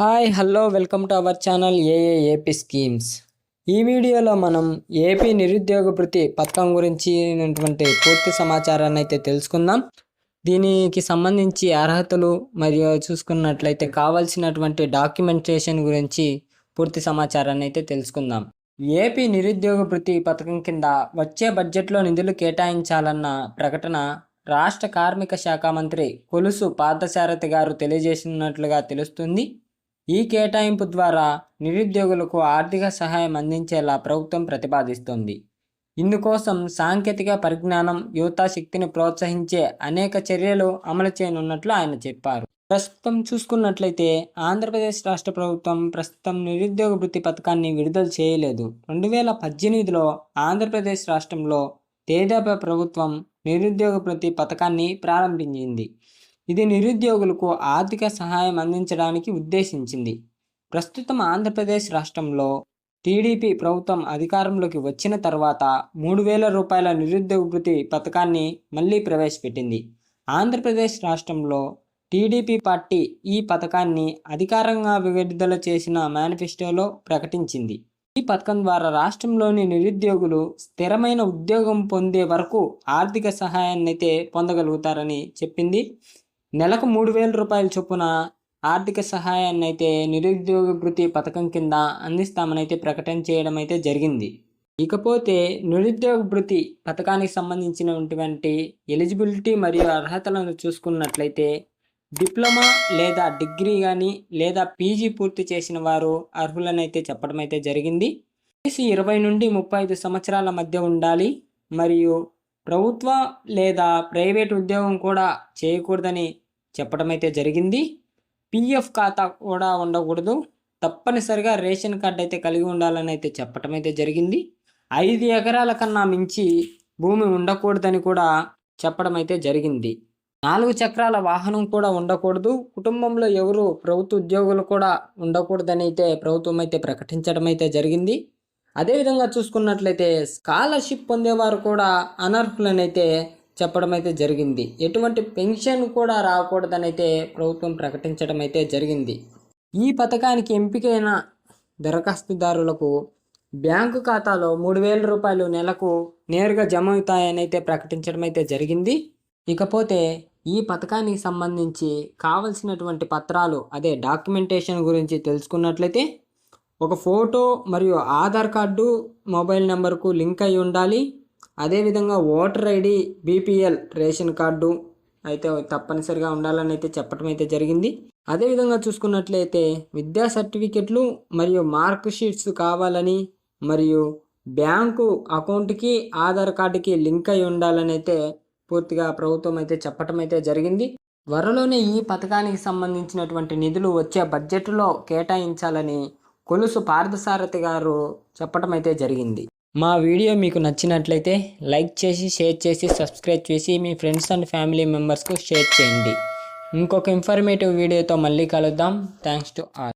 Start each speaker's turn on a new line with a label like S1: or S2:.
S1: Hi hello welcome to our channel AA AP schemes. ఈ వీడియోలో మనం ఏపీ నిరుద్యోగ ప్రతి పథకం గురించినటువంటి పూర్తి సమాచారాన్ని అయితే తెలుసుకుందాం. దీనికి సంబంధించి అర్హతలు మరియు చూసుకున్నట్లయితే కావాల్సినటువంటి డాక్యుమెంటేషన్ గురించి పూర్తి సమాచారాన్ని అయితే తెలుసుకుందాం. ఏపీ నిరుద్యోగ భృతి పథకం కింద వచ్చే బడ్జెట్లో నిధులు కేటాయించాలన్న ప్రకటన రాష్ట్ర కార్మిక శాఖ మంత్రి కొలుసు పార్థసారథి గారు తెలియజేసినట్లుగా తెలుస్తుంది. ఈ కేటాయింపు ద్వారా నిరుద్యోగులకు ఆర్థిక సహాయం అందించేలా ప్రభుత్వం ప్రతిపాదిస్తోంది. ఇందుకోసం సాంకేతిక పరిజ్ఞానం యువత శక్తిని ప్రోత్సహించే అనేక చర్యలు అమలు చేయనున్నట్లు ఆయన చెప్పారు. ప్రస్తుతం చూసుకున్నట్లయితే ఆంధ్రప్రదేశ్ రాష్ట్ర ప్రభుత్వం ప్రస్తుతం నిరుద్యోగ వృత్తి పథకాన్ని విడుదల చేయలేదు. రెండు వేల పద్దెనిమిదిలో ఆంధ్రప్రదేశ్ రాష్ట్రంలో తేదాప ప్రభుత్వం నిరుద్యోగ వృత్తి పథకాన్ని ప్రారంభించింది. ఇది నిరుద్యోగులకు ఆర్థిక సహాయం అందించడానికి ఉద్దేశించింది. ప్రస్తుతం ఆంధ్రప్రదేశ్ రాష్ట్రంలో టీడీపీ ప్రభుత్వం అధికారంలోకి వచ్చిన తర్వాత మూడు వేల రూపాయల నిరుద్యోగ భృతి పథకాన్ని మళ్ళీ ప్రవేశపెట్టింది. ఆంధ్రప్రదేశ్ రాష్ట్రంలో టీడీపీ పార్టీ ఈ పథకాన్ని అధికారంగా విడుదల చేసిన మేనిఫెస్టోలో ప్రకటించింది. ఈ పథకం ద్వారా రాష్ట్రంలోని నిరుద్యోగులు స్థిరమైన ఉద్యోగం పొందే వరకు ఆర్థిక సహాయాన్ని అయితే పొందగలుగుతారని చెప్పింది నెలకు మూడు వేల రూపాయల చొప్పున ఆర్థిక సహాయాన్ని అయితే నిరుద్యోగ వృత్తి పథకం కింద అందిస్తామని అయితే ప్రకటన చేయడం అయితే జరిగింది. ఇకపోతే నిరుద్యోగ వృత్తి పథకానికి సంబంధించినటువంటి ఎలిజిబిలిటీ మరియు అర్హతలను చూసుకున్నట్లయితే డిప్లొమా లేదా డిగ్రీ కానీ లేదా పీజీ పూర్తి చేసిన వారు అర్హులనైతే చెప్పడం అయితే జరిగింది. వయసు ఇరవై నుండి ముప్పై ఐదు సంవత్సరాల మధ్య ఉండాలి మరియు ప్రభుత్వ లేదా ప్రైవేట్ ఉద్యోగం కూడా చేయకూడదని చెప్పడం అయితే జరిగింది. పిఎఫ్ ఖాతా కూడా ఉండకూడదు. తప్పనిసరిగా రేషన్ కార్డు అయితే కలిగి ఉండాలని అయితే చెప్పడం అయితే జరిగింది. ఐదు ఎకరాల కన్నా మించి భూమి ఉండకూడదని కూడా చెప్పడం అయితే జరిగింది. నాలుగు చక్రాల వాహనం కూడా ఉండకూడదు. కుటుంబంలో ఎవరు ప్రభుత్వ ఉద్యోగులు కూడా ఉండకూడదని అయితే ప్రభుత్వం అయితే ప్రకటించడం అయితే జరిగింది. అదేవిధంగా చూసుకున్నట్లయితే స్కాలర్షిప్ పొందేవారు కూడా అనర్హులనైతే చెప్పడం అయితే జరిగింది. ఎటువంటి పెన్షన్ కూడా రాకూడదని అయితే ప్రభుత్వం ప్రకటించడం అయితే జరిగింది. ఈ పథకానికి ఎంపికైన దరఖాస్తుదారులకు బ్యాంకు ఖాతాలో మూడు వేల రూపాయలు నెలకు నేరుగా జమ అవుతాయని అయితే ప్రకటించడం అయితే జరిగింది. ఇకపోతే ఈ పథకానికి సంబంధించి కావలసినటువంటి పత్రాలు అదే డాక్యుమెంటేషన్ గురించి తెలుసుకున్నట్లయితే ఒక ఫోటో మరియు ఆధార్ కార్డు మొబైల్ నెంబర్కు లింక్ అయి ఉండాలి. అదేవిధంగా voter ID BPL ration card అయితే తప్పనిసరిగా ఉండాలని అయితే చెప్పడం అయితే జరిగింది. అదేవిధంగా చూసుకున్నట్లయితే విద్యా సర్టిఫికెట్లు మరియు మార్క్ షీట్స్ కావాలని మరియు బ్యాంకు అకౌంట్కి ఆధార్ కార్డుకి లింక్ అయి ఉండాలని అయితే పూర్తిగా ప్రభుత్వం అయితే చెప్పటం అయితే జరిగింది. త్వరలోనే ఈ పథకానికి సంబంధించినటువంటి నిధులు వచ్చే బడ్జెట్లో కేటాయించాలని కొలుసు పార్థసారథి గారు చెప్పటం అయితే జరిగింది. మా వీడియో మీకు నచ్చినట్లయితే లైక్ చేసి షేర్ చేసి సబ్స్క్రైబ్ చేసి మీ ఫ్రెండ్స్ అండ్ ఫ్యామిలీ మెంబర్స్కు షేర్ చేయండి. ఇంకొక ఇన్ఫర్మేటివ్ వీడియోతో మళ్ళీ కలుద్దాం. Thanks to all